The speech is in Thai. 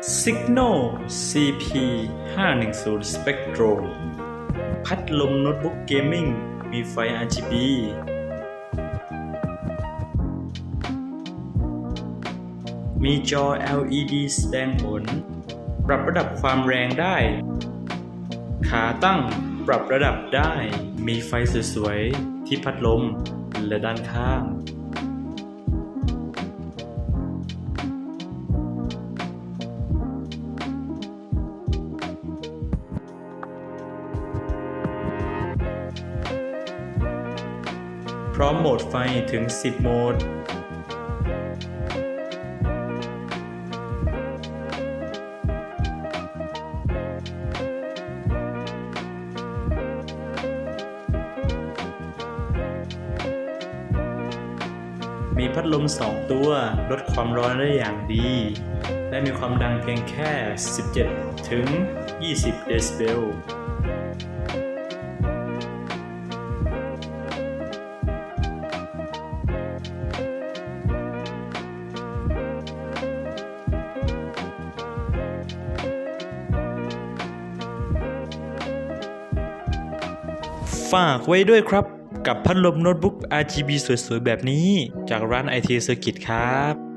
Signal CP 510 Spectro พัดลมโน้ตบุ๊กเกมมิ่งมีไฟ RGB มีจอ LED แสดงผล ปรับระดับความแรงได้ ขาตั้งปรับระดับได้ มีไฟสวยๆ ที่พัดลมและด้านข้าง ร้อมโหมดไฟถึง 10 โหมด มีพัดลม 2 ตัวลดความร้อนได้อย่างดี และมีความดังเพียงแค่ 17 ถึง 20 เดซิเบล ฝากไว้ด้วยครับ กับพัดลมโน้ตบุ๊ก RGB สวยๆ แบบนี้ จากร้าน IT Circuit ครับ